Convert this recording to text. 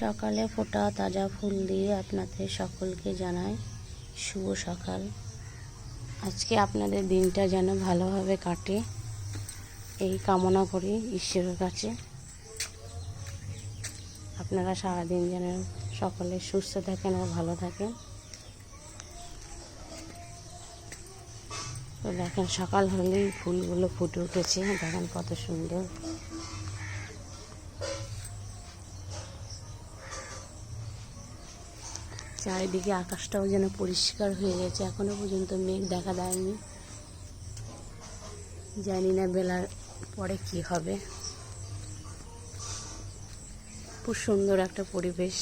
সকালে ফোটা তাজা ফুল দিয়ে আপনাদের সকলকে জানাই শুভ সকাল। আজকে আপনাদের দিনটা যেন ভালোভাবে কাটে, এই কামনা করি ঈশ্বরের কাছে। আপনারা সারাদিন যেন সকলে সুস্থ থাকেন ও ভালো থাকেন। তো দেখেন, সকাল হলেই ফুলগুলো ফুটে উঠেছে। দেখেন কত সুন্দর। চারিদিকে আকাশটাও যেন পরিষ্কার হয়ে গেছে। এখনও পর্যন্ত মেঘ দেখা দেয়নি। জানি না বেলার পরে কি হবে। খুব সুন্দর একটা পরিবেশ।